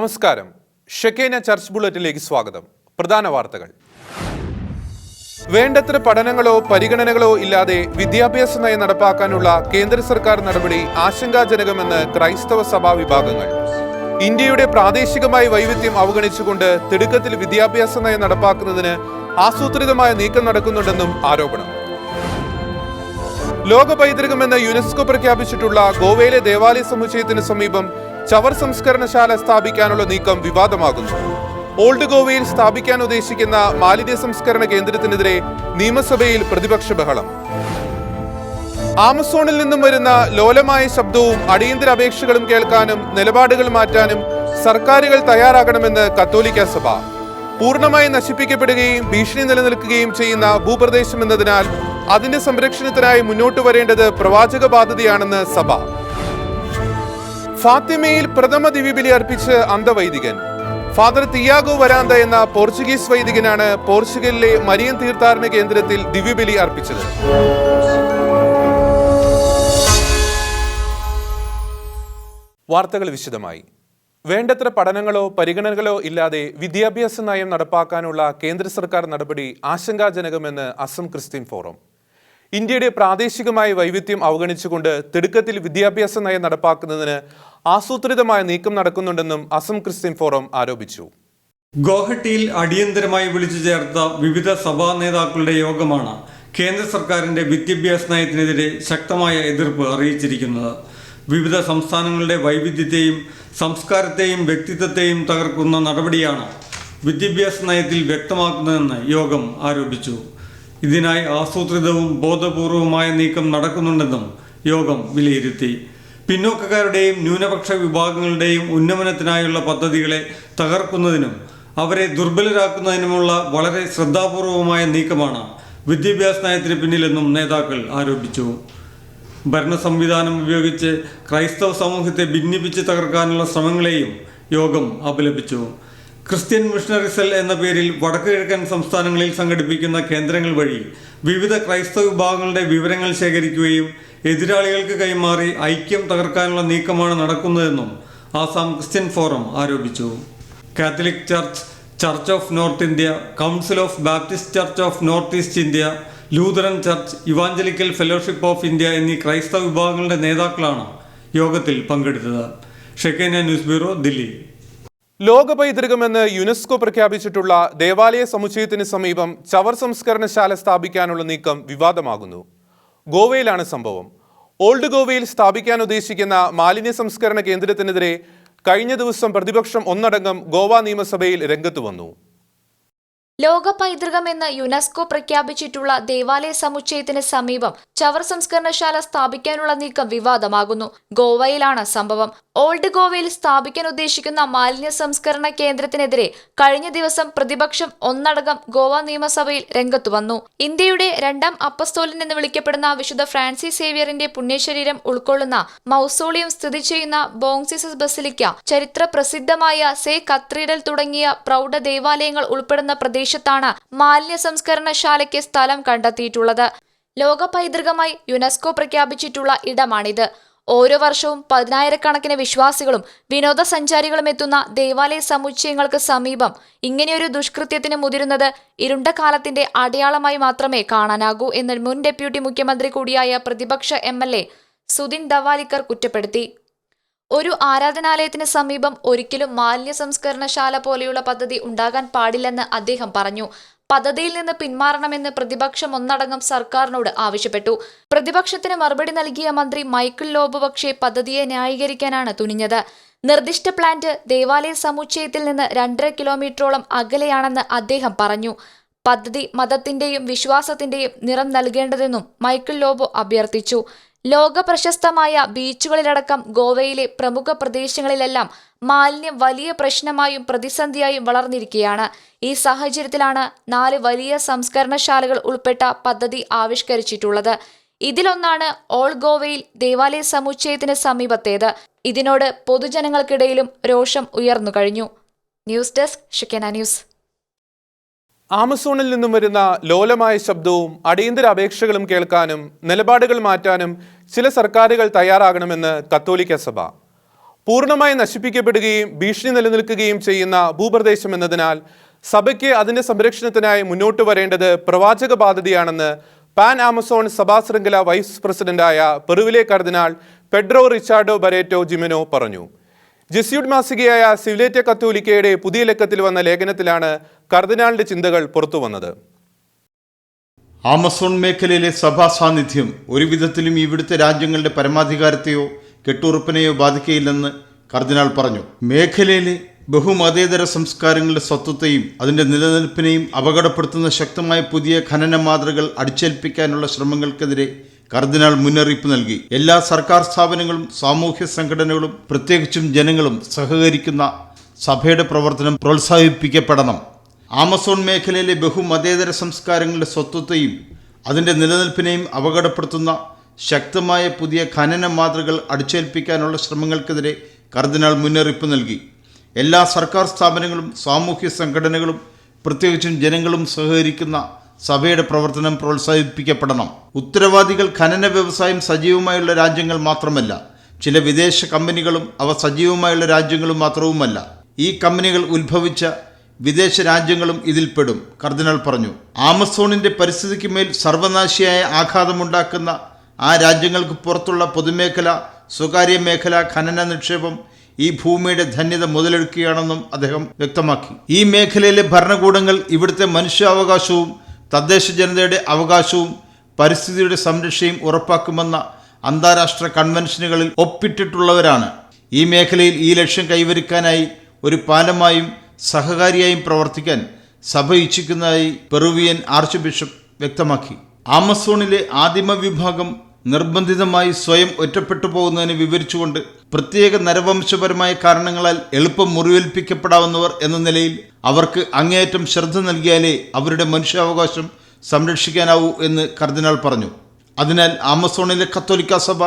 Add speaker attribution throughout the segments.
Speaker 1: നമസ്കാരം. ഷെക്കേന ചർച്ച് ബുള്ളറ്റിലേക്ക് സ്വാഗതം. പ്രധാന വാർത്തകൾ. വേണ്ടത്ര പഠനങ്ങളോ പരിഗണനകളോ ഇല്ലാതെ വിദ്യാഭ്യാസ നയം നടപ്പാക്കാനുള്ള കേന്ദ്ര സർക്കാർ നടപടി ആശങ്കാജനകമെന്ന് ക്രൈസ്തവ സഭാ വിഭാഗങ്ങൾ. ഇന്ത്യയുടെ പ്രാദേശികമായ വൈവിധ്യം അവഗണിച്ചുകൊണ്ട് തിടുക്കത്തിൽ വിദ്യാഭ്യാസ നയം നടപ്പാക്കുന്നതിന് ആസൂത്രിതമായ നീക്കം നടക്കുന്നുണ്ടെന്നും ആരോപണം. ലോക പൈതൃകമെന്ന് യുനെസ്കോ പ്രഖ്യാപിച്ചിട്ടുള്ള ഗോവയിലെ ദേവാലയ സമുച്ചയത്തിന് സമീപം ചവർ സംസ്കരണശാല സ്ഥാപിക്കാനുള്ള നീക്കം വിവാദമാകുന്നു. ഓൾഡ് ഗോവയിൽ സ്ഥാപിക്കാൻ ഉദ്ദേശിക്കുന്ന മാലിന്യ സംസ്കരണ കേന്ദ്രത്തിനെതിരെ നിയമസഭയിൽ പ്രതിപക്ഷ ബഹളം. ആമസോണിൽ നിന്നും വരുന്ന ലോലമായ ശബ്ദവും അടിയന്തര അപേക്ഷകളും കേൾക്കാനും നിലപാടുകൾ മാറ്റാനും സർക്കാരുകൾ തയ്യാറാകണമെന്ന് കത്തോലിക്ക സഭ. പൂർണമായി നശിപ്പിക്കപ്പെടുകയും ഭീഷണി നിലനിൽക്കുകയും ചെയ്യുന്ന ഭൂപ്രദേശം എന്നതിനാൽ അതിന്റെ സംരക്ഷണത്തിനായി മുന്നോട്ട് വരേണ്ടത് പ്രവാചക ബാധ്യതയാണെന്ന് സഭ. ഫാത്തിമയിൽ പ്രഥമ ദിവ്യബലി അർപ്പിച്ച് അന്ധവൈദികൻ. ഫാദർ തിയാഗോ വരാന്ത എന്ന പോർച്ചുഗീസ് വൈദികനാണ് പോർച്ചുഗലിലെ മരിയൻ തീർത്ഥാടന കേന്ദ്രത്തിൽ ദിവ്യബലി അർപ്പിച്ചത്. വാർത്തകൾ വിശദമായി. വേണ്ടത്ര പഠനങ്ങളോ പരിഗണനകളോ ഇല്ലാതെ വിദ്യാഭ്യാസ നയം നടപ്പാക്കാനുള്ള കേന്ദ്ര സർക്കാർ നടപടി ആശങ്കാജനകമെന്ന് അസം ക്രിസ്ത്യൻ ഫോറം. ഇന്ത്യയുടെ പ്രാദേശികമായ വൈവിധ്യം അവഗണിച്ചുകൊണ്ട് തിടുക്കത്തിൽ വിദ്യാഭ്യാസ നയം നടപ്പാക്കുന്നതിന് ആസൂത്രിതമായ നീക്കം നടക്കുന്നുണ്ടെന്നും അസം ക്രിസ്ത്യൻ ഫോറം ആരോപിച്ചു.
Speaker 2: ഗോഹട്ടിയിൽ അടിയന്തരമായി വിളിച്ചു ചേർത്ത വിവിധ സഭാ നേതാക്കളുടെ യോഗമാണ് കേന്ദ്ര സർക്കാരിന്റെ വിദ്യാഭ്യാസ നയത്തിനെതിരെ ശക്തമായ എതിർപ്പ് അറിയിച്ചിരിക്കുന്നത്. വിവിധ സംസ്ഥാനങ്ങളുടെ വൈവിധ്യത്തെയും സംസ്കാരത്തെയും വ്യക്തിത്വത്തെയും തകർക്കുന്ന നടപടിയാണ് വിദ്യാഭ്യാസ നയത്തിൽ വ്യക്തമാക്കുന്നതെന്ന് യോഗം ആരോപിച്ചു. ഇതിനായി ആസൂത്രിതവും ബോധപൂർവവുമായ നീക്കം നടക്കുന്നുണ്ടെന്നും യോഗം വിലയിരുത്തി. പിന്നോക്കക്കാരുടെയും ന്യൂനപക്ഷ വിഭാഗങ്ങളുടെയും ഉന്നമനത്തിനായുള്ള പദ്ധതികളെ തകർക്കുന്നതിനും അവരെ ദുർബലരാക്കുന്നതിനുമുള്ള വളരെ ശ്രദ്ധാപൂർവമായ നീക്കമാണ് വിദ്യാഭ്യാസ നയത്തിന് പിന്നിലെന്നും നേതാക്കൾ ആരോപിച്ചു. ഭരണ സംവിധാനം ഉപയോഗിച്ച് ക്രൈസ്തവ സമൂഹത്തെ ഭിന്നിപ്പിച്ച് തകർക്കാനുള്ള ശ്രമങ്ങളെയും യോഗം അപലപിച്ചു. ക്രിസ്ത്യൻ മിഷണറി സെൽ എന്ന പേരിൽ വടക്കു കിഴക്കൻ സംസ്ഥാനങ്ങളിൽ സംഘടിപ്പിക്കുന്ന കേന്ദ്രങ്ങൾ വഴി വിവിധ ക്രൈസ്തവ വിഭാഗങ്ങളുടെ വിവരങ്ങൾ ശേഖരിക്കുകയും എതിരാളികൾക്ക് കൈമാറി ഐക്യം തകർക്കാനുള്ള നീക്കമാണ് നടക്കുന്നതെന്നും ആസാം ക്രിസ്ത്യൻ ഫോറം ആരോപിച്ചു. Catholic church church of north India council of Baptist church of north east India Lutheran church evangelical fellowship of India എന്നീ ക്രൈസ്തവ വിഭാഗങ്ങളുടെ നേതാക്കളാണ് യോഗത്തിൽ പങ്കെടുത്തത്. Shekinah news bureau Dilli.
Speaker 1: ലോക പൈതൃകമെന്ന് യുനെസ്കോ പ്രഖ്യാപിച്ചിട്ടുള്ള ദേവാലയ സമുച്ചയത്തിന് സമീപം ചവർ സംസ്കരണശാല സ്ഥാപിക്കാനുള്ള നീക്കം വിവാദമാകുന്നു. ഗോവയിലാണ് സംഭവം. ഓൾഡ് ഗോവയിൽ സ്ഥാപിക്കാൻ ഉദ്ദേശിക്കുന്ന മാലിന്യ സംസ്കരണ കേന്ദ്രത്തിനെതിരെ കഴിഞ്ഞ ദിവസം പ്രതിപക്ഷം ഒന്നടങ്കം ഗോവ നിയമസഭയിൽ രംഗത്ത് വന്നു.
Speaker 3: ലോക പൈതൃകമെന്ന് യുനെസ്കോ പ്രഖ്യാപിച്ചിട്ടുള്ള ദേവാലയ സമുച്ചയത്തിന് സമീപം ചവർ സംസ്കരണശാല സ്ഥാപിക്കാനുള്ള നീക്കം വിവാദമാകുന്നു. ഗോവയിലാണ് സംഭവം. ഓൾഡ് ഗോവയിൽ സ്ഥാപിക്കാൻ ഉദ്ദേശിക്കുന്ന മാലിന്യ സംസ്കരണ കേന്ദ്രത്തിനെതിരെ കഴിഞ്ഞ ദിവസം പ്രതിപക്ഷം ഒന്നടങ്കം ഗോവ നിയമസഭയിൽ രംഗത്തു വന്നു. ഇന്ത്യയുടെ രണ്ടാം അപ്പസ്തോലൻ എന്ന് വിളിക്കപ്പെടുന്ന വിശുദ്ധ ഫ്രാൻസിസ് സേവിയറിന്റെ പുണ്യശരീരം ഉൾക്കൊള്ളുന്ന മൗസോളിയം സ്ഥിതി ചെയ്യുന്ന ബോങ്സിസസ് ബസിലിക്ക ചരിത്ര പ്രസിദ്ധമായ സേ കത്രീഡൽ തുടങ്ങിയ പ്രൗഢ ദേവാലയങ്ങൾ ഉൾപ്പെടുന്ന പ്രദേശത്താണ് മാലിന്യ സംസ്കരണശാലയ്ക്ക് സ്ഥലം കണ്ടെത്തിയിട്ടുള്ളത്. ലോക പൈതൃകമായി യുനെസ്കോ പ്രഖ്യാപിച്ചിട്ടുള്ള ഇടമാണിത്. ഓരോ വർഷവും പതിനായിരക്കണക്കിന് വിശ്വാസികളും വിനോദസഞ്ചാരികളും എത്തുന്ന ദേവാലയ സമുച്ചയങ്ങൾക്ക് സമീപം ഇങ്ങനെയൊരു ദുഷ്കൃത്യത്തിന് മുതിരുന്നത് ഇരുണ്ട കാലത്തിന്റെ അടയാളമായി മാത്രമേ കാണാനാകൂ എന്ന് മുൻ ഡെപ്യൂട്ടി മുഖ്യമന്ത്രി കൂടിയായ പ്രതിപക്ഷ എം സുദിൻ ദവാലിക്കർ കുറ്റപ്പെടുത്തി. ഒരു ആരാധനാലയത്തിന് സമീപം ഒരിക്കലും മാലിന്യ സംസ്കരണശാല പോലെയുള്ള പദ്ധതി ഉണ്ടാകാൻ പാടില്ലെന്ന് അദ്ദേഹം പറഞ്ഞു. പദ്ധതിയിൽ നിന്ന് പിന്മാറണമെന്ന് പ്രതിപക്ഷം ഒന്നടങ്കം സർക്കാരിനോട് ആവശ്യപ്പെട്ടു. പ്രതിപക്ഷത്തിന് മറുപടി നൽകിയ മന്ത്രി മൈക്കിൾ ലോബ് പക്ഷേ പദ്ധതിയെ ന്യായീകരിക്കാനാണ് തുനിഞ്ഞത്. നിർദ്ദിഷ്ട പ്ലാന്റ് ദേവാലയ സമുച്ചയത്തിൽ നിന്ന് രണ്ടര കിലോമീറ്ററോളം അകലെയാണെന്ന് അദ്ദേഹം പറഞ്ഞു. പദ്ധതി മതത്തിന്റെയും വിശ്വാസത്തിന്റെയും നിറം നൽകേണ്ടതെന്നും മൈക്കിൾ ലോബോ അഭ്യർത്ഥിച്ചു. ലോക പ്രശസ്തമായ ബീച്ചുകളിലടക്കം ഗോവയിലെ പ്രമുഖ പ്രദേശങ്ങളിലെല്ലാം മാലിന്യം വലിയ പ്രശ്നമായും പ്രതിസന്ധിയായും വളർന്നിരിക്കുകയാണ്. ഈ സാഹചര്യത്തിലാണ് നാല് വലിയ സംസ്കരണശാലകൾ ഉൾപ്പെട്ട പദ്ധതി ആവിഷ്കരിച്ചിട്ടുള്ളത്. ഇതിലൊന്നാണ് ഓൾ ഗോവയിൽ ദേവാലയ സമുച്ചയത്തിന് സമീപത്തേത്. ഇതിനോട് പൊതുജനങ്ങൾക്കിടയിലും രോഷം ഉയർന്നു കഴിഞ്ഞു. News desk Shekinah news.
Speaker 1: ആമസോണിൽ നിന്നും വരുന്ന ലോലമായ ശബ്ദവും അടിയന്തര അപേക്ഷകളും കേൾക്കാനും നിലപാടുകൾ മാറ്റാനും ചില സർക്കാരുകൾ തയ്യാറാകണമെന്ന് കത്തോലിക്ക സഭ. പൂർണമായി നശിപ്പിക്കപ്പെടുകയും ഭീഷണി നിലനിൽക്കുകയും ചെയ്യുന്ന ഭൂപ്രദേശം എന്നതിനാൽ സഭയ്ക്ക് അതിന്റെ സംരക്ഷണത്തിനായി മുന്നോട്ട് വരേണ്ടത് പ്രവാചക ബാധ്യതയാണെന്ന് പാൻ ആമസോൺ സഭാ ശൃംഖല വൈസ് പ്രസിഡന്റായ പെറുവിലെ കർദിനാൾ പെഡ്രോ റിച്ചാർഡോ ബരേറ്റോ ജിമിനോ പറഞ്ഞു. ജെസ്യൂട്ട് മാസികയായ സിവിലേറ്റ കത്തോലിക്കയുടെ പുതിയ ലക്കത്തിൽ വന്ന ലേഖനത്തിലാണ് കർദിനാളിന്റെ ചിന്തകൾ പുറത്തുവന്നത്
Speaker 4: ആമസോൺ മേഖലയിലെ സഭാ സാന്നിധ്യം ഒരുവിധത്തിലും ഇവിടുത്തെ രാജ്യങ്ങളുടെ പരമാധികാരത്തെയോ കെട്ടുറപ്പിനെയോ ബാധിക്കയില്ലെന്ന് കർദിനാൾ പറഞ്ഞു. മേഖലയിലെ ബഹുമതേതര സംസ്കാരങ്ങളുടെ സ്വത്വത്തെയും അതിന്റെ നിലനിൽപ്പിനെയും അപകടപ്പെടുത്തുന്ന ശക്തമായ പുതിയ ഖനന മാതൃകൾ അടിച്ചേൽപ്പിക്കാനുള്ള ശ്രമങ്ങൾക്കെതിരെ കർദിനാൾ മുന്നറിയിപ്പ് നൽകി. എല്ലാ സർക്കാർ സ്ഥാപനങ്ങളും സാമൂഹ്യ സംഘടനകളും പ്രത്യേകിച്ചും ജനങ്ങളും സഹകരിക്കുന്ന സഭയുടെ പ്രവർത്തനം പ്രോത്സാഹിപ്പിക്കപ്പെടണം. ആമസോൺ മേഖലയിലെ ബഹുമതേതര സംസ്കാരങ്ങളുടെ സ്വത്വത്തെയും അതിന്റെ നിലനിൽപ്പിനെയും അപകടപ്പെടുത്തുന്ന ശക്തമായ പുതിയ ഖനന മാതൃകൾ അടിച്ചേൽപ്പിക്കാനുള്ള ശ്രമങ്ങൾക്കെതിരെ കർദിനാൾ മുന്നറിയിപ്പ് നൽകി. എല്ലാ സർക്കാർ സ്ഥാപനങ്ങളും സാമൂഹ്യ സംഘടനകളും പ്രത്യേകിച്ചും ജനങ്ങളും സഹകരിക്കുന്ന സഭയുടെ പ്രവർത്തനം പ്രോത്സാഹിപ്പിക്കപ്പെടണം. ഉത്തരവാദികൾ ഖനന വ്യവസായം സജീവമായുള്ള രാജ്യങ്ങൾ മാത്രമല്ല ചില വിദേശ കമ്പനികളും അവ സജീവമായുള്ള രാജ്യങ്ങളും മാത്രവുമല്ല. ഈ കമ്പനികൾ ഉത്ഭവിച്ച വിദേശ രാജ്യങ്ങളും ഇതിൽപ്പെടും കർദിനാൾ പറഞ്ഞു. ആമസോണിന്റെ പരിസ്ഥിതിക്ക് മേൽ സർവനാശിയായ ആഘാതമുണ്ടാക്കുന്ന ആ രാജ്യങ്ങൾക്ക് പുറത്തുള്ള പൊതുമേഖല സ്വകാര്യ മേഖല ഖനന നിക്ഷേപം ഈ ഭൂമിയുടെ ധന്യത മുതലെടുക്കുകയാണെന്നും അദ്ദേഹം വ്യക്തമാക്കി. ഈ മേഖലയിലെ ഭരണകൂടങ്ങൾ ഇവിടുത്തെ മനുഷ്യാവകാശവും തദ്ദേശ ജനതയുടെ അവകാശവും പരിസ്ഥിതിയുടെ സംരക്ഷയും ഉറപ്പാക്കുമെന്ന അന്താരാഷ്ട്ര കൺവെൻഷനുകളിൽ ഒപ്പിട്ടിട്ടുള്ളവരാണ്. ഈ മേഖലയിൽ ഈ ലക്ഷ്യം കൈവരിക്കാനായി ഒരു പാലമായും സഹകാരിയായും പ്രവർത്തിക്കാൻ സഭ ഇച്ഛിക്കുന്നതായി പെറുവിയൻ ആർച്ച് ബിഷപ്പ് വ്യക്തമാക്കി. ആമസോണിലെ ആദിമ വിഭാഗം നിർബന്ധിതമായി സ്വയം ഒറ്റപ്പെട്ടു പോകുന്നതിന് വിവരിച്ചുകൊണ്ട് പ്രത്യേക നരവംശപരമായ കാരണങ്ങളാൽ എളുപ്പം മുറിവേൽപ്പിക്കപ്പെടാവുന്നവർ എന്ന നിലയിൽ അവർക്ക് അങ്ങേയറ്റം ശ്രദ്ധ നൽകിയാലേ അവരുടെ മനുഷ്യാവകാശം സംരക്ഷിക്കാനാവൂ എന്ന് കർദിനാൾ പറഞ്ഞു. അതിനാൽ ആമസോണിലെ കത്തോലിക്ക സഭ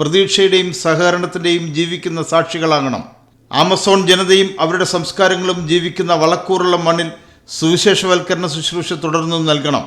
Speaker 4: പ്രതീക്ഷയുടെയും സഹകരണത്തിന്റെയും ജീവിക്കുന്ന സാക്ഷികളാകണം. ആമസോൺ ജനതയും അവരുടെ സംസ്കാരങ്ങളും ജീവിക്കുന്ന വളക്കൂറുള്ള മണ്ണിൽ സുവിശേഷവൽക്കരണ ശുശ്രൂഷ തുടർന്നും നൽകണം.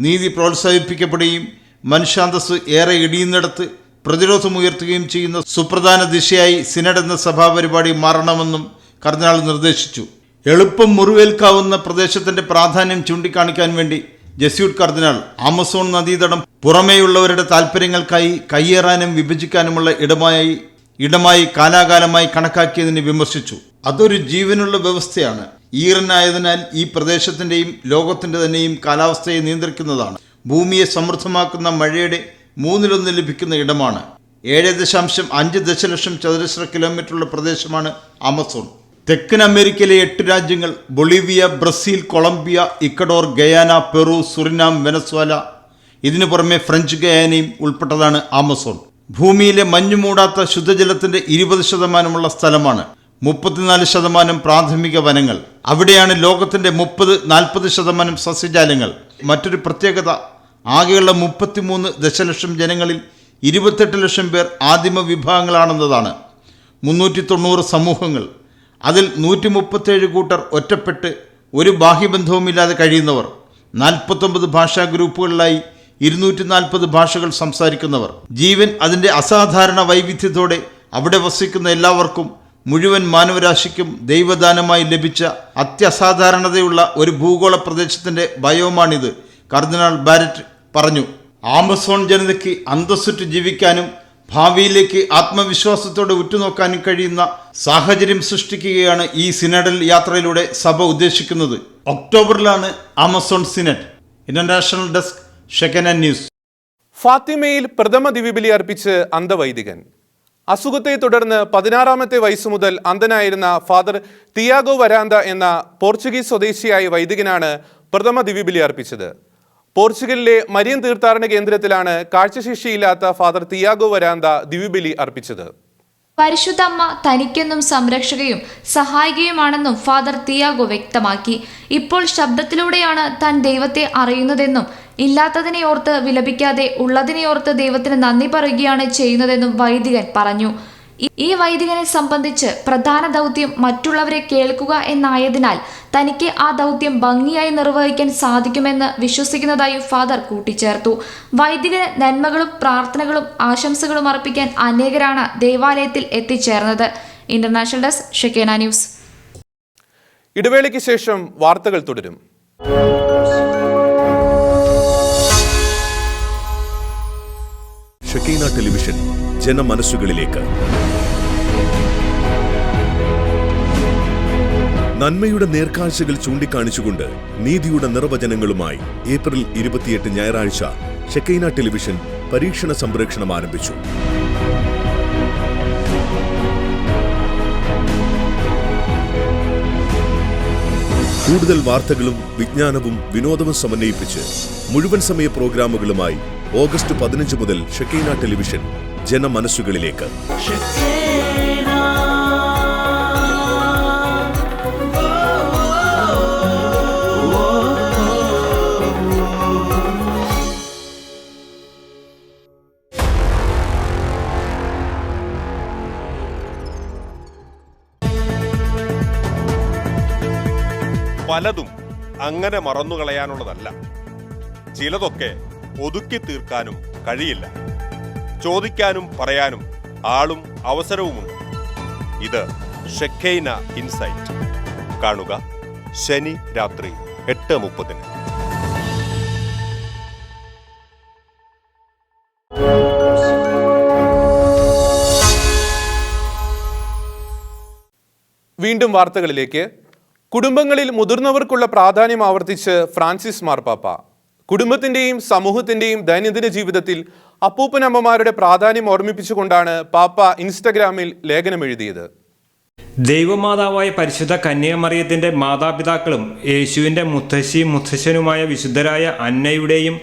Speaker 4: നീതി പ്രോത്സാഹിപ്പിക്കപ്പെടുകയും മനുഷ്യാന്തസ് ഏറെ ഇടിയുന്നിടത്ത് പ്രതിരോധമുയർത്തുകയും ചെയ്യുന്ന സുപ്രധാന ദിശയായി സിനഡ് എന്ന സഭാപരിപാടി മാറണമെന്നും കർദിനാൾ നിർദ്ദേശിച്ചു. എളുപ്പം മുറിവേൽക്കാവുന്ന പ്രദേശത്തിന്റെ പ്രാധാന്യം ചൂണ്ടിക്കാണിക്കാൻ വേണ്ടി ജസ്യൂട്ട് കർദിനാൾ ആമസോൺ നദീതടം പുറമേയുള്ളവരുടെ താല്പര്യങ്ങൾക്കായി കയ്യേറാനും വിഭജിക്കാനുമുള്ള ഇടമായി ഇടമായി കാലാകാലമായി കണക്കാക്കിയതിനെ വിമർശിച്ചു. അതൊരു ജീവനുള്ള വ്യവസ്ഥയാണ്. ഈറനായതിനാൽ ഈ പ്രദേശത്തിന്റെയും ലോകത്തിന്റെ തന്നെയും കാലാവസ്ഥയെ നിയന്ത്രിക്കുന്നതാണ്. ഭൂമിയെ സമൃദ്ധമാക്കുന്ന മഴയുടെ മൂന്നിലൊന്ന് ലഭിക്കുന്ന ഇടമാണ്. ഏഴ് ദശാംശം അഞ്ച് ദശലക്ഷം ചതുരശ്ര കിലോമീറ്ററുള്ള പ്രദേശമാണ് ആമസോൺ. തെക്കൻ അമേരിക്കയിലെ എട്ട് രാജ്യങ്ങൾ Bolivia Brazil Colombia Ecuador Guyana Peru Suriname Venezuela. ഇതിനു പുറമെ ഫ്രഞ്ച് ഗയാനയും ഉൾപ്പെട്ടതാണ് ആമസോൺ. ഭൂമിയിലെ മഞ്ഞു മൂടാത്ത ശുദ്ധജലത്തിന്റെ ഇരുപത് ശതമാനമുള്ള സ്ഥലമാണ് മുപ്പത്തിനാല് ശതമാനം പ്രാഥമിക വനങ്ങൾ. അവിടെയാണ് ലോകത്തിന്റെ മുപ്പത് നാൽപ്പത് ശതമാനം സസ്യജാലങ്ങൾ. മറ്റൊരു പ്രത്യേകത ആകെയുള്ള മുപ്പത്തിമൂന്ന് ദശലക്ഷം ജനങ്ങളിൽ ഇരുപത്തെട്ട് ലക്ഷം പേർ ആദിമ വിഭാഗങ്ങളാണെന്നതാണ്. മുന്നൂറ്റി തൊണ്ണൂറ് സമൂഹങ്ങൾ. അതിൽ നൂറ്റി മുപ്പത്തേഴ് കൂട്ടർ ഒറ്റപ്പെട്ട് ഒരു ബാഹ്യബന്ധവുമില്ലാതെ കഴിയുന്നവർ. നാൽപ്പത്തൊമ്പത് ഭാഷാ ഗ്രൂപ്പുകളിലായി ഇരുന്നൂറ്റി നാൽപ്പത് ഭാഷകൾ സംസാരിക്കുന്നവർ. ജീവൻ അതിന്റെ അസാധാരണ വൈവിധ്യത്തോടെ അവിടെ വസിക്കുന്ന എല്ലാവർക്കും മുഴുവൻ മാനവരാശിക്കും ദൈവദാനമായി ലഭിച്ച അത്യസാധാരണതയുള്ള ഒരു ഭൂഗോള പ്രദേശത്തിന്റെ ബയോമാണിത്. കർദിനാൾ ബാരറ്റ് പറഞ്ഞു ആമസോൺ ജനതയ്ക്ക് അന്തസ്സുറ്റ് ജീവിക്കാനും ഭാവിയിലേക്ക് ആത്മവിശ്വാസത്തോടെ ഉറ്റുനോക്കാനും കഴിയുന്ന സാഹചര്യം സൃഷ്ടിക്കുകയാണ് ഈ സിനഡൽ യാത്രയിലൂടെ സഭ ഉദ്ദേശിക്കുന്നത്. ഒക്ടോബറിലാണ് Amazon synod. International desk Shekinah news.
Speaker 1: ഫാത്തിമയിൽ പ്രഥമ ദിവ്യബലി അർപ്പിച്ച് അന്ധവൈദികൻ. അസുഖത്തെ തുടർന്ന് പതിനാറാമത്തെ വയസ്സു മുതൽ അന്ധനായിരുന്ന ഫാദർ തിയാഗോ വരാന്ത എന്ന പോർച്ചുഗീസ് സ്വദേശിയായ വൈദികനാണ് പ്രഥമ ദിവ്യബലി അർപ്പിച്ചത്. പോർച്ചുഗലിലെ മരിയൻ തീർത്ഥാടന കേന്ദ്രത്തിലാണ് കാഴ്ചശേഷിയില്ലാത്ത ഫാദർ തിയാഗോ വരാന്ത ദിവ്യബലി അർപ്പിച്ചത്.
Speaker 3: പരിശുദ്ധമ്മ തനിക്കെന്നും സംരക്ഷകയും സഹായികയുമാണെന്നും ഫാദർ തിയാഗോ വ്യക്തമാക്കി. ഇപ്പോൾ ശബ്ദത്തിലൂടെയാണ് താൻ ദൈവത്തെ അറിയുന്നതെന്നും ഇല്ലാത്തതിനെ ഓർത്ത് വിലപിക്കാതെ ഉള്ളതിനെ ഓർത്ത് ദൈവത്തിന് നന്ദി പറയുകയാണ് ചെയ്യുന്നതെന്നും വൈദികൻ പറഞ്ഞു. ഈ- വൈദികനെ സംബന്ധിച്ച് പ്രധാന ദൗത്യം മറ്റുള്ളവരെ കേൾക്കുക എന്നായതിനാൽ തനിക്ക് ആ ദൗത്യം ഭംഗിയായി നിർവഹിക്കാൻ സാധിക്കുമെന്ന് വിശ്വസിക്കുന്നതായി ഫാദർ കൂട്ടിച്ചേർത്തു. വൈദികന് നന്മകളും പ്രാർത്ഥനകളും ആശംസകളും അർപ്പിക്കാൻ അനേകരാണ് ദേവാലയത്തിൽ എത്തിച്ചേർന്നത്. International desk Shekinah news.
Speaker 1: ഇടവേളയ്ക്ക് ശേഷം വാർത്തകൾ തുടരും.
Speaker 5: ഷക്കീന ടെലിവിഷൻ ജനമനസ്സുകളിലേക്ക്. നന്മയുടെ നേർക്കാഴ്ചകൾ ചൂണ്ടിക്കാണിച്ചുകൊണ്ട് നീതിയുടെ നിർവചനങ്ങളുമായി ഏപ്രിൽ ഇരുപത്തിയെട്ട് ഞായറാഴ്ച ഷക്കൈന ടെലിവിഷൻ പരീക്ഷണ സംപ്രേക്ഷണം ആരംഭിച്ചു. കൂടുതൽ വാർത്തകളും വിജ്ഞാനവും വിനോദവും സമന്വയിപ്പിച്ച് മുഴുവൻ സമയ പ്രോഗ്രാമുകളുമായി ഓഗസ്റ്റ് പതിനഞ്ച് മുതൽ ഷക്കീന ടെലിവിഷൻ ജനമനസ്സുകളിലേക്ക്.
Speaker 6: പലതും അങ്ങനെ മറന്നുകളയാനുള്ളതല്ല. ചിലതൊക്കെ ഒതുക്കി തീർക്കാനും കഴിയില്ല. ചോദിക്കാനും പറയാനും ആളും അവസരവുമുണ്ട്. ഇത് ഷെഖൈന ഇൻസൈറ്റ്. കാണുക ശനി രാത്രി എട്ട് മുപ്പതിന്.
Speaker 1: വീണ്ടും വാർത്തകളിലേക്ക് കുടുംബങ്ങളിൽ മുതിർന്നവർക്കുള്ള പ്രാധാന്യം ആവർത്തിച്ച് ഫ്രാൻസിസ് മാർപ്പാപ്പ. കുടുംബത്തിന്റെയും സമൂഹത്തിന്റെയും ദൈനംദിന ജീവിതത്തിൽ അപ്പൂപ്പനമ്മമാരുടെ പ്രാധാന്യം ഓർമ്മിപ്പിച്ചുകൊണ്ടാണ് പാപ്പ ഇൻസ്റ്റഗ്രാമിൽ ലേഖനം എഴുതിയത്.
Speaker 7: ദൈവമാതാവായ പരിശുദ്ധ കന്യാമറിയത്തിന്റെ മാതാപിതാക്കളും യേശുവിന്റെ മുത്തശ്ശിയും മുത്തശ്ശനുമായ വിശുദ്ധരായ അന്നയുടെയും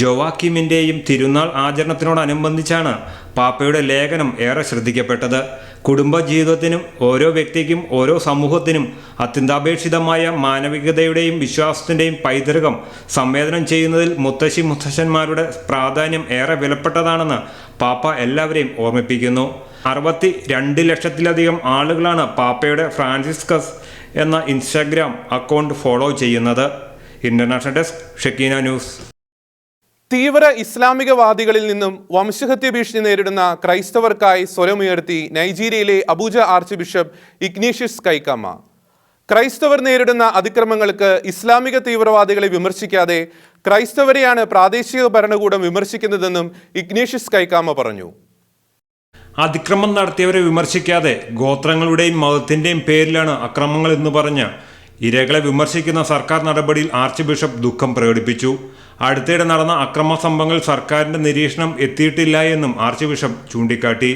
Speaker 7: ജോവാക്കിമിന്റെയും തിരുനാൾ ആചരണത്തിനോടനുബന്ധിച്ചാണ് പാപ്പയുടെ ലേഖനം ഏറെ ശ്രദ്ധിക്കപ്പെട്ടത്. കുടുംബജീവിതത്തിനും ഓരോ വ്യക്തിക്കും ഓരോ സമൂഹത്തിനും അത്യന്താപേക്ഷിതമായ മാനവികതയുടെയും വിശ്വാസത്തിന്റെയും പൈതൃകം സംവേദനം ചെയ്യുന്നതിൽ മുത്തശ്ശി മുത്തശ്ശന്മാരുടെ പ്രാധാന്യം ഏറെ വിലപ്പെട്ടതാണെന്ന് പാപ്പ എല്ലാവരെയും ഓർമ്മിപ്പിക്കുന്നു. അറുപത്തി രണ്ട് ലക്ഷത്തിലധികം ആളുകളാണ് പാപ്പയുടെ ഫ്രാൻസിസ്കസ് എന്ന ഇൻസ്റ്റാഗ്രാം അക്കൗണ്ട് ഫോളോ ചെയ്യുന്നത്. International desk Shekinah news.
Speaker 1: തീവ്ര ഇസ്ലാമികവാദികളിൽ നിന്നും വംശഹത്യ ഭീഷണി നേരിടുന്ന ക്രൈസ്തവർക്കായി സ്വരമുയർത്തി നൈജീരിയയിലെ Abuja archbishop Ignatius Kaigama ക്രൈസ്തവർ നേരിടുന്ന അതിക്രമങ്ങൾക്ക് ഇസ്ലാമിക തീവ്രവാദികളെ വിമർശിക്കാതെ ക്രൈസ്തവരെയാണ് പ്രാദേശിക ഭരണകൂടം വിമർശിക്കുന്നതെന്നും ഇഗ്നീഷ്യസ് കൈക്കാമ പറഞ്ഞു.
Speaker 7: അതിക്രമം നടത്തിയവരെ വിമർശിക്കാതെ ഗോത്രങ്ങളുടെയും മതത്തിന്റെയും പേരിലാണ് അക്രമങ്ങൾ എന്ന് പറഞ്ഞ ഇരകളെ വിമർശിക്കുന്ന സർക്കാർ നടപടിയിൽ ആർച്ച് ബിഷപ്പ് ദുഃഖം പ്രകടിപ്പിച്ചു. അടുത്തിടെ നടന്ന അക്രമ സംഭവങ്ങൾ സർക്കാരിന്റെ നിരീക്ഷണം എത്തിയിട്ടില്ല എന്നും ആർച്ച് ബിഷപ്പ് ചൂണ്ടിക്കാട്ടി.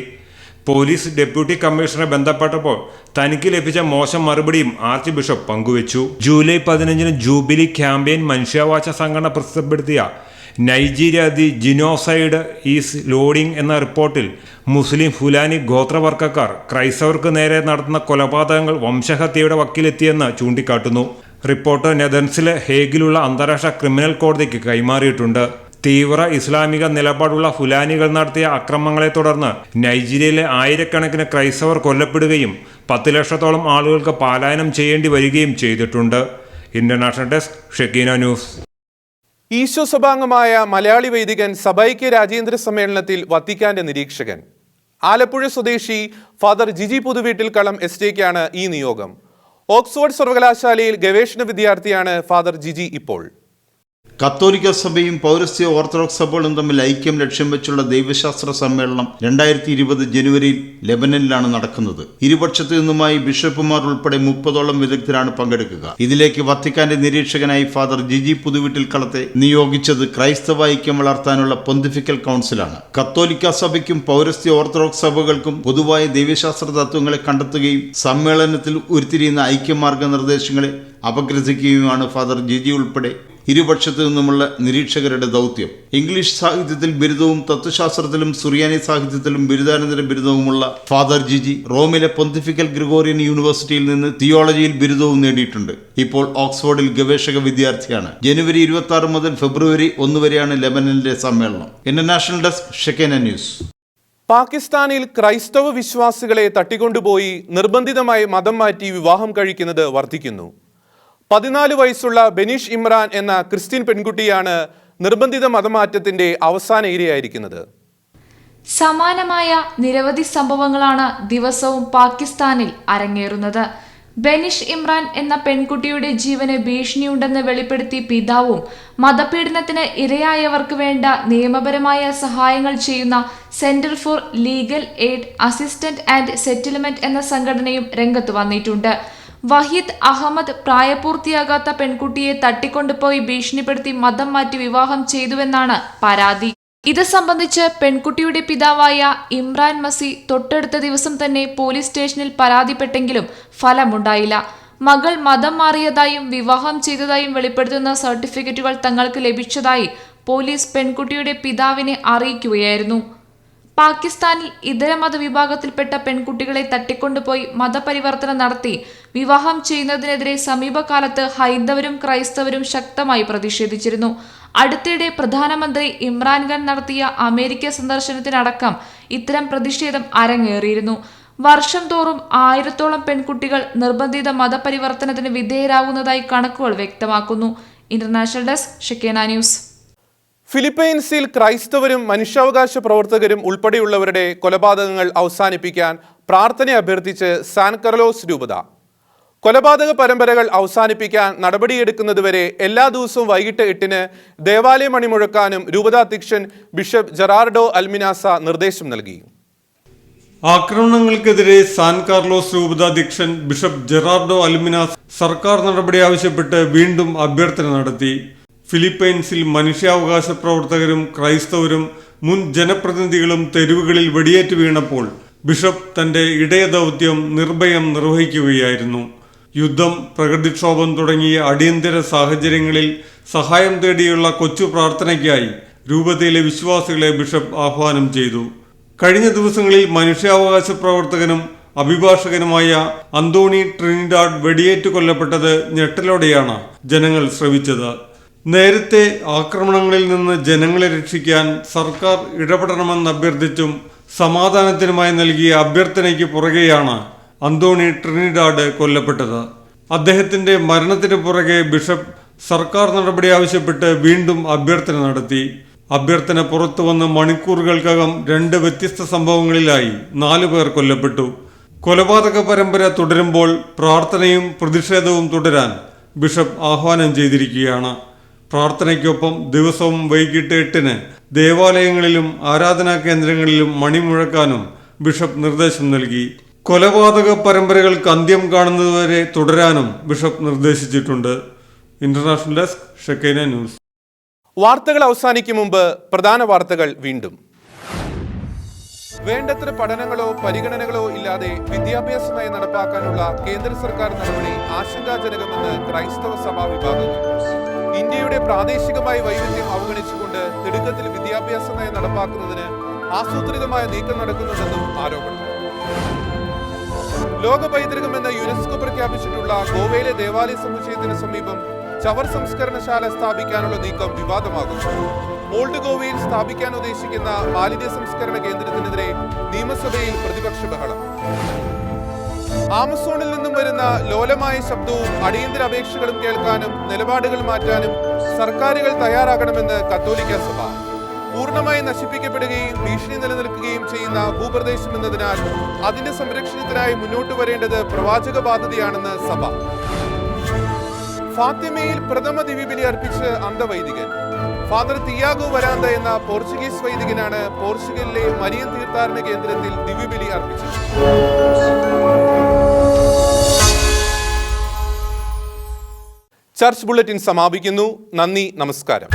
Speaker 7: പോലീസ് ഡെപ്യൂട്ടി കമ്മീഷണറെ ബന്ധപ്പെട്ടപ്പോൾ തനിക്ക് ലഭിച്ച മോശം മറുപടിയും ആർച്ച് ബിഷപ്പ് പങ്കുവച്ചു. ജൂലൈ പതിനഞ്ചിന് ജൂബിലി ക്യാമ്പയിൻ മനുഷ്യാവകാശ സംഘടന പ്രസിദ്ധപ്പെടുത്തിയ Nigeria the genocide is loading എന്ന റിപ്പോർട്ടിൽ മുസ്ലിം ഫുലാനി ഗോത്രവർഗക്കാർ ക്രൈസ്തവർക്ക് നേരെ നടത്തുന്ന കൊലപാതകങ്ങൾ വംശഹത്യയുടെ വക്കിലെത്തിയെന്ന് ചൂണ്ടിക്കാട്ടുന്നു. റിപ്പോർട്ട് നെതൻസിലെ ഹേഗിലുള്ള അന്താരാഷ്ട്ര ക്രിമിനൽ കോടതിക്ക് കൈമാറിയിട്ടുണ്ട്. തീവ്ര ഇസ്ലാമിക നിലപാടുള്ള ഫുലാനികൾ നടത്തിയ അക്രമങ്ങളെ തുടർന്ന് നൈജീരിയയിലെ ആയിരക്കണക്കിന് ക്രൈസ്തവർ കൊല്ലപ്പെടുകയും പത്ത് ലക്ഷത്തോളം ആളുകൾക്ക് പാലായനം ചെയ്യേണ്ടി വരികയും ചെയ്തിട്ടുണ്ട്. International desk Shekinah news.
Speaker 1: Isho സഭാംഗമായ മലയാളി വൈദികൻ സഭൈക്യ രാജേന്ദ്ര സമ്മേളനത്തിൽ വത്തിക്കാന്റെ നിരീക്ഷകൻ. ആലപ്പുഴ സ്വദേശി ഫാദർ ജിജി പുതുവീട്ടിൽ കളം എസ്റ്റേക്കാണ് ഈ നിയോഗം. ഓക്സ്ഫോർഡ് സർവകലാശാലയിൽ ഗവേഷണ വിദ്യാർത്ഥിയാണ് ഫാദർ ജിജി ഇപ്പോൾ.
Speaker 4: കത്തോലിക്ക സഭയും പൗരസ്ത്യ ഓർത്തഡോക്സ് സഭകളും തമ്മിൽ ഐക്യം ലക്ഷ്യം വെച്ചുള്ള ദൈവശാസ്ത്ര സമ്മേളനം രണ്ടായിരത്തി ഇരുപത് ജനുവരിയിൽ ലെബനനിലാണ് നടക്കുന്നത്. ഇരുപക്ഷത്തു നിന്നുമായി ബിഷപ്പുമാർ ഉൾപ്പെടെ മുപ്പതോളം വിദഗ്ധരാണ് പങ്കെടുക്കുക. ഇതിലേക്ക് വത്തിക്കാന്റെ നിരീക്ഷകനായി ഫാദർ ജിജി പുതുവീട്ടിൽ കളത്തെ നിയോഗിച്ചത് ക്രൈസ്തവ ഐക്യം വളർത്താനുള്ള പൊന്തിഫിക്കൽ കൗൺസിലാണ്. കത്തോലിക്ക സഭയ്ക്കും പൗരസ്ത്യ ഓർത്തഡോക്സ് സഭകൾക്കും പൊതുവായ ദൈവശാസ്ത്ര തത്വങ്ങളെ കണ്ടെത്തുകയും സമ്മേളനത്തിൽ ഉരുത്തിരിയുന്ന ഐക്യമാർഗ നിർദ്ദേശങ്ങളെ അപഗ്രഥിക്കുകയുമാണ് ഫാദർ ജിജി ഉൾപ്പെടെ ഇരുപക്ഷത്തു നിന്നുമുള്ള നിരീക്ഷകരുടെ ദൗത്യം. ഇംഗ്ലീഷ് സാഹിത്യത്തിൽ ബിരുദവും തത്വശാസ്ത്രത്തിലും സുറിയാനി സാഹിത്യത്തിലും ബിരുദാനന്തര ബിരുദവുമുള്ള ഫാദർ ജിജി റോമിലെ പൊന്തിഫിക്കൽ ഗ്രിഗോറിയൻ യൂണിവേഴ്സിറ്റിയിൽ നിന്ന് തിയോളജിയിൽ ബിരുദവും നേടിയിട്ടുണ്ട്. ഇപ്പോൾ ഓക്സ്ഫോർഡിൽ ഗവേഷക വിദ്യാർത്ഥിയാണ്. ജനുവരി ഇരുപത്തി ആറ് മുതൽ ഫെബ്രുവരി ഒന്ന് വരെയാണ് ലെബനനിലെ സമ്മേളനം. International desk Shekinah news.
Speaker 1: പാകിസ്ഥാനിൽ ക്രൈസ്തവ വിശ്വാസികളെ തട്ടിക്കൊണ്ടുപോയി നിർബന്ധിതമായി മതം മാറ്റി വിവാഹം കഴിക്കുന്നത് വർദ്ധിക്കുന്നു. പതിനാല് വയസ്സുള്ള ബെനീഷ് ഇമ്രാൻ എന്ന ക്രിസ്ത്യൻ പെൺകുട്ടിയാണ് നിർബന്ധിത മതമാറ്റത്തിന്റെ അവസാന ഇരയായിരിക്കുന്നത്.
Speaker 3: സമാനമായ നിരവധി സംഭവങ്ങളാണ് ദിവസവും പാകിസ്ഥാനിൽ അരങ്ങേറുന്നത്. ബെനിഷ് ഇമ്രാൻ എന്ന പെൺകുട്ടിയുടെ ജീവന് ഭീഷണിയുണ്ടെന്ന് വെളിപ്പെടുത്തി പിതാവും മതപീഡനത്തിന് ഇരയായവർക്ക് വേണ്ട നിയമപരമായ സഹായങ്ങൾ ചെയ്യുന്ന centre for legal aid assistant and settlement എന്ന സംഘടനയും രംഗത്ത് വന്നിട്ടുണ്ട്. വഹീദ് അഹമ്മദ് പ്രായപൂർത്തിയാകാത്ത പെൺകുട്ടിയെ തട്ടിക്കൊണ്ടുപോയി ഭീഷണിപ്പെടുത്തി മതം മാറ്റി വിവാഹം ചെയ്തുവെന്നാണ് പരാതി. ഇത് സംബന്ധിച്ച് പെൺകുട്ടിയുടെ പിതാവായ ഇമ്രാൻ മസി തൊട്ടടുത്ത ദിവസം തന്നെ പോലീസ് സ്റ്റേഷനിൽ പരാതിപ്പെട്ടെങ്കിലും ഫലമുണ്ടായില്ല. മകൾ മതം മാറിയതായും വിവാഹം ചെയ്തതായും വെളിപ്പെടുത്തുന്ന സർട്ടിഫിക്കറ്റുകൾ തങ്ങൾക്ക് ലഭിച്ചതായി പോലീസ് പെൺകുട്ടിയുടെ പിതാവിനെ അറിയിക്കുകയായിരുന്നു. പാകിസ്ഥാനിൽ ഇതര മതവിഭാഗത്തിൽപ്പെട്ട പെൺകുട്ടികളെ തട്ടിക്കൊണ്ടുപോയി മതപരിവർത്തനം നടത്തി വിവാഹം ചെയ്യുന്നതിനെതിരെ സമീപകാലത്ത് ഹൈന്ദവരും ക്രൈസ്തവരും ശക്തമായി പ്രതിഷേധിച്ചിരുന്നു. അടുത്തിടെ പ്രധാനമന്ത്രി ഇമ്രാൻഖാൻ നടത്തിയ അമേരിക്ക സന്ദർശനത്തിനടക്കം ഇത്തരം പ്രതിഷേധം അരങ്ങേറിയിരുന്നു. വർഷം തോറും ആയിരത്തോളം പെൺകുട്ടികൾ നിർബന്ധിത മതപരിവർത്തനത്തിന് വിധേയരാകുന്നതായി കണക്കുകൾ വ്യക്തമാക്കുന്നു. International desk Shekinah news.
Speaker 1: ഫിലിപ്പൈൻസിൽ ക്രൈസ്തവരും മനുഷ്യാവകാശ പ്രവർത്തകരും ഉൾപ്പെടെയുള്ളവരുടെ കൊലപാതകങ്ങൾ അവസാനിപ്പിക്കാൻ പ്രാർത്ഥന അഭ്യർത്ഥിച്ച് സാൻ കർലോസ് രൂപത. കൊലപാതക പരമ്പരകൾ അവസാനിപ്പിക്കാൻ നടപടിയെടുക്കുന്നതുവരെ എല്ലാ ദിവസവും വൈകിട്ട് എട്ടിന് ദേവാലയം അണിമുഴക്കാനും രൂപതാധ്യക്ഷൻ ബിഷപ്പ് ജെറാർഡോ അൽമിനാസ നിർദ്ദേശം നൽകി.
Speaker 2: ആക്രമണങ്ങൾക്കെതിരെ സാൻ കാർലോസ് രൂപതാധ്യക്ഷൻ ബിഷപ്പ് ജെറാർഡോ അൽമിനാസ് സർക്കാർ നടപടി ആവശ്യപ്പെട്ട് വീണ്ടും അഭ്യർത്ഥന നടത്തി. ഫിലിപ്പൈൻസിൽ മനുഷ്യാവകാശ പ്രവർത്തകരും ക്രൈസ്തവരും മുൻ ജനപ്രതിനിധികളും തെരുവുകളിൽ വെടിയേറ്റ് വീണപ്പോൾ ബിഷപ്പ് തന്റെ ഇടയ ദൗത്യം നിർഭയം നിർവഹിക്കുകയായിരുന്നു. യുദ്ധം പ്രകൃതിക്ഷോഭം തുടങ്ങിയ അടിയന്തര സാഹചര്യങ്ങളിൽ സഹായം തേടിയുള്ള കൊച്ചു പ്രാർത്ഥനയ്ക്കായി രൂപതയിലെ വിശ്വാസികളെ ബിഷപ്പ് ആഹ്വാനം ചെയ്തു. കഴിഞ്ഞ ദിവസങ്ങളിൽ മനുഷ്യാവകാശ പ്രവർത്തകനും അഭിഭാഷകനുമായ അന്തോണി ട്രിനിഡാഡ് വെടിയേറ്റ് കൊല്ലപ്പെട്ടത് ഞെട്ടലോടെയാണ് ജനങ്ങൾ ശ്രവിച്ചത്. നേരത്തെ ആക്രമണങ്ങളിൽ നിന്ന് ജനങ്ങളെ രക്ഷിക്കാൻ സർക്കാർ ഇടപെടണമെന്ന് അഭ്യർത്ഥിച്ചും സമാധാനത്തിനുമായി നൽകിയ അഭ്യർത്ഥനയ്ക്ക് പുറകെയാണ് അന്തോണി ട്രിനിഡാഡ് കൊല്ലപ്പെട്ടത്. അദ്ദേഹത്തിന്റെ മരണത്തിന് പുറകെ ബിഷപ്പ് സർക്കാർ നടപടി ആവശ്യപ്പെട്ട് വീണ്ടും അഭ്യർത്ഥന നടത്തി. അഭ്യർത്ഥന പുറത്തു വന്ന് മണിക്കൂറുകൾക്കകം രണ്ട് വ്യത്യസ്ത സംഭവങ്ങളിലായി നാലു പേർ കൊല്ലപ്പെട്ടു. കൊലപാതക പരമ്പര തുടരുമ്പോൾ പ്രാർത്ഥനയും പ്രതിഷേധവും തുടരാൻ ബിഷപ്പ് ആഹ്വാനം ചെയ്തിരിക്കുകയാണ്. പ്രാർത്ഥനയ്ക്കൊപ്പം ദിവസവും വൈകിട്ട് എട്ടിന് ദേവാലയങ്ങളിലും ആരാധനാ കേന്ദ്രങ്ങളിലും മണിമുഴക്കാനും ബിഷപ്പ് നിർദ്ദേശം നൽകി. കൊലപാതക പരമ്പരകൾക്ക് അന്ത്യം കാണുന്നതുവരെ തുടരാനും ബിഷപ്പ് നിർദ്ദേശിച്ചിട്ടുണ്ട്. International desk Shekinah news.
Speaker 1: വാർത്തകൾ അവസാനിക്കും മുമ്പ് പ്രധാന വാർത്തകൾ വീണ്ടും. വേണ്ടത്ര പഠനങ്ങളോ പരിഗണനകളോ ഇല്ലാതെ വിദ്യാഭ്യാസ നയം നടപ്പാക്കാനുള്ള കേന്ദ്ര സർക്കാർ നടപടി ആശങ്കാജനകമെന്ന് ക്രൈസ്തവ സഭാ വിഭാഗങ്ങൾ ഇന്ത്യയുടെ പ്രാദേശികമായ വൈവിധ്യം അവഗണിച്ചുകൊണ്ട് തിടുക്കത്തിൽ വിദ്യാഭ്യാസ നയം നടപ്പാക്കുന്നതിന് ആസൂത്രിതമായ നീക്കം നടക്കുന്നുണ്ടെന്നും ആരോപണം. ലോക പൈതൃകമെന്ന് യുനെസ്കോ പ്രഖ്യാപിച്ചിട്ടുള്ള ഗോവയിലെ ദേവാലയ സമുച്ചയത്തിന് സമീപം ചവർ സംസ്കരണശാല സ്ഥാപിക്കാനുള്ള നീക്കം വിവാദമാകുന്നു. ഓൾഡ് ഗോവയിൽ സ്ഥാപിക്കാൻ ഉദ്ദേശിക്കുന്ന മാലിന്യ സംസ്കരണ കേന്ദ്രത്തിനെതിരെ നിയമസഭയിൽ പ്രതിപക്ഷ ബഹളം. ആമസോണിൽ നിന്നും വരുന്ന ലോലമായ ശബ്ദവും അടിയന്തര അപേക്ഷകളും കേൾക്കാനും നിലപാടുകൾ മാറ്റാനും സർക്കാരുകൾ തയ്യാറാകണമെന്ന് കത്തോലിക്ക സഭ പൂർണമായി നശിപ്പിക്കപ്പെടുകയും ഭീഷണി നിലനിൽക്കുകയും ചെയ്യുന്ന ഭൂപ്രദേശം എന്നതിനാൽ അതിന്റെ സംരക്ഷണത്തിനായി മുന്നോട്ട് വരേണ്ടത് പ്രവാചക ബാധ്യതയാണെന്ന് സഭ. ഫാത്തിമയിൽ പ്രഥമ ദിവ്യബലി അർപ്പിച്ച് അന്ധവൈദികൻ. ഫാദർ തിയാഗോ വരാന്ത എന്ന പോർച്ചുഗീസ് വൈദികനാണ് പോർച്ചുഗലിലെ മരിയൻ തീർത്ഥാടന കേന്ദ്രത്തിൽ ദിവ്യബലി അർപ്പിച്ചത്. ചർച്ച് ബുള്ളറ്റിൻ സമാപിക്കുന്നു. നന്ദി നമസ്കാരം.